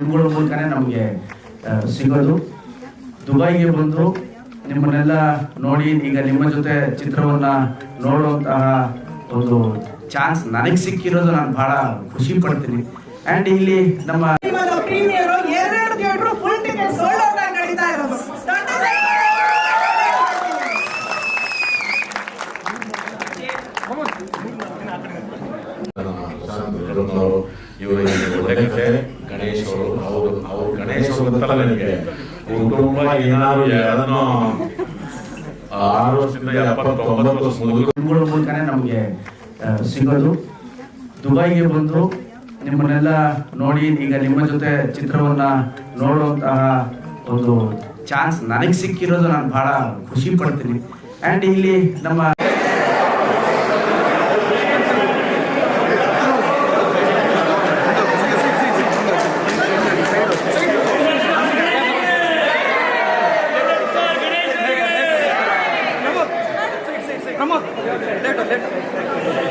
ಇವುಗಳ ಮೂಲಕನೇ ನಮಗೆ ಸಿಗೋದು. ದುಬೈಗೆ ಬಂದು ನಿಮ್ಮನ್ನೆಲ್ಲ ನೋಡಿ ಈಗ ನಿಮ್ಮ ಜೊತೆ ಚಿತ್ರವನ್ನ ನೋಡುವಂತಹ ಒಂದು ಚಾನ್ಸ್ ನನಗೆ ಸಿಕ್ಕಿರೋದು ನಾನು ಬಹಳ ಖುಷಿ ಪಡ್ತೀನಿ. ಆ್ಯಂಡ್ ಇಲ್ಲಿ ನಮ್ಮ ಇವಾಗ ಪ್ರೀಮಿಯರ್ ಎರಡು theatre full ticket sold out ಆಗಿ ನಡೀತಾ ಇರೋದು. ದೊಡ್ಡ ಅವರು ಇವರು ಒಳ್ಳೆ ಗಣೇಶ್ ಅವರು ಅವರು ಅವರು ಗಣೇಶ್ ಗೊತ್ತಲ್ಲ ನನಗೆ ಕುಟುಂಬ ಏನಾದ್ರು ಅದನ್ನು ಆರು ವರ್ಷದಿಂದ ಎಪ್ಪತ್ತೊಂಬತ್ತು ವರ್ಷ ಮುಗಿದ್ರು ಇವುಗಳ ಮೂಲಕನೇ ನಮಗೆ ಸಿಗೋದು. ದುಬೈಗೆ ಬಂದು ನಿಮ್ಮನ್ನೆಲ್ಲ ನೋಡಿ ಈಗ ನಿಮ್ಮ ಜೊತೆ ಚಿತ್ರವನ್ನ ನೋಡುವಂತಹ ಒಂದು ಚಾನ್ಸ್ ನನಗೆ ಸಿಕ್ಕಿರೋದು ನಾನು ಬಹಳ ಖುಷಿ ಪಡ್ತೀನಿ. ಆ್ಯಂಡ್ ಇಲ್ಲಿ ನಮ್ಮ प्रमोद लेटर लेटर